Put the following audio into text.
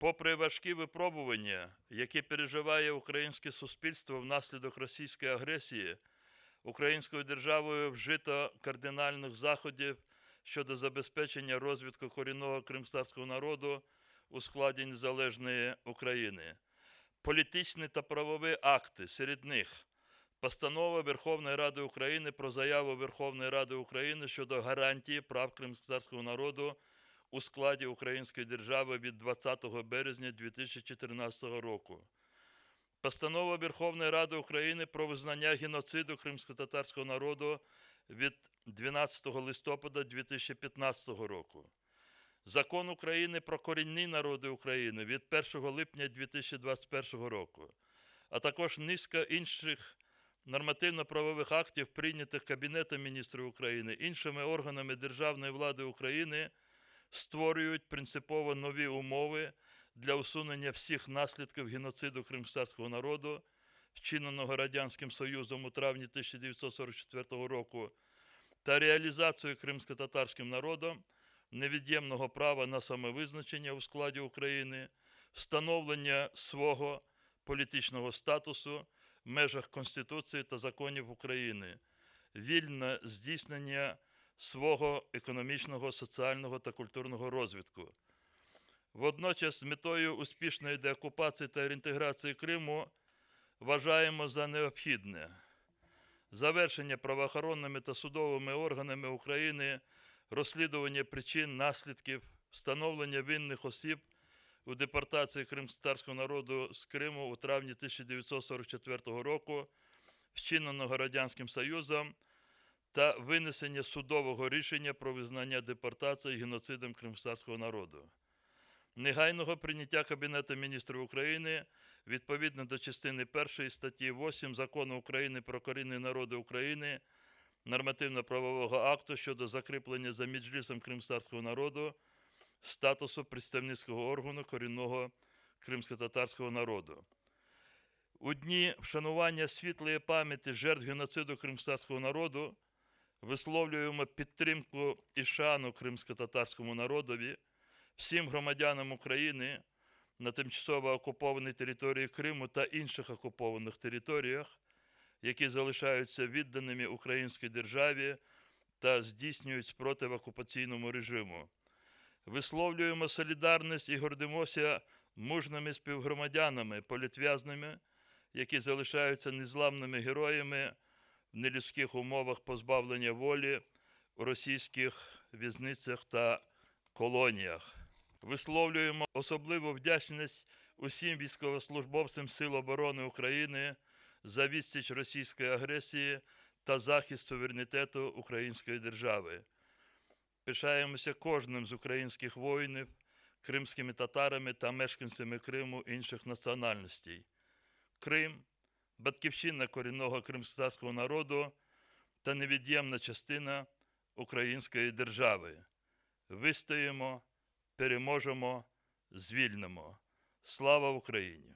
Попри важкі випробування, які переживає українське суспільство внаслідок російської агресії, українською державою вжито кардинальних заходів щодо забезпечення розвитку корінного кримстарського народу у складі незалежної України. Політичні та правові акти, серед них Постанова Верховної Ради України про заяву Верховної Ради України щодо гарантії прав кримськотарського народу у складі Української держави від 20 березня 2014 року. Постанова Верховної Ради України про визнання геноциду кримськотатарського народу від 12 листопада 2015 року. Закон України про корінні народи України від 1 липня 2021 року, а також низка інших нормативно-правових актів, прийнятих Кабінетом міністрів України, іншими органами державної влади України, створюють принципово нові умови для усунення всіх наслідків геноциду кримськотарського народу, вчиненого Радянським Союзом у травні 1944 року, та реалізацію кримсько-татарським народом невід'ємного права на самовизначення у складі України, встановлення свого політичного статусу в межах Конституції та законів України, вільне здійснення свого економічного, соціального та культурного розвитку. Водночас, з метою успішної деокупації та реінтеграції Криму вважаємо за необхідне завершення правоохоронними та судовими органами України розслідування причин, наслідків, встановлення винних осіб у депортації кримськотарського народу з Криму у травні 1944 року, вчиненого Радянським Союзом, та винесення судового рішення про визнання депортації геноцидом кримськотарського народу. Негайного прийняття Кабінету міністрів України відповідно до частини 1 статті 8 Закону України про корінні народи України нормативно-правового акту щодо закріплення за Меджлісом кримськотарського народу статусу представницького органу корінного кримсько-татарського народу. У дні вшанування світлої пам'яті жертв геноциду кримськотарського народу висловлюємо підтримку і шану кримсько-татарському народові, всім громадянам України на тимчасово окупованій території Криму та інших окупованих територіях, які залишаються відданими українській державі та здійснюють спротив окупаційному режиму. Висловлюємо солідарність і гордимося мужними співгромадянами, політв'язними, які залишаються незламними героями в нелюдських умовах позбавлення волі у російських в'язницях та колоніях. Висловлюємо особливу вдячність усім військовослужбовцям Сил оборони України за відсіч російської агресії та захист суверенітету Української держави. Пишаємося кожним з українських воїнів, кримськими татарами та мешканцями Криму інших національностей. Крим батьківщина корінного кримськотарського народу та невід'ємна частина української держави. Вистоїмо, переможемо, звільнимо. Слава Україні!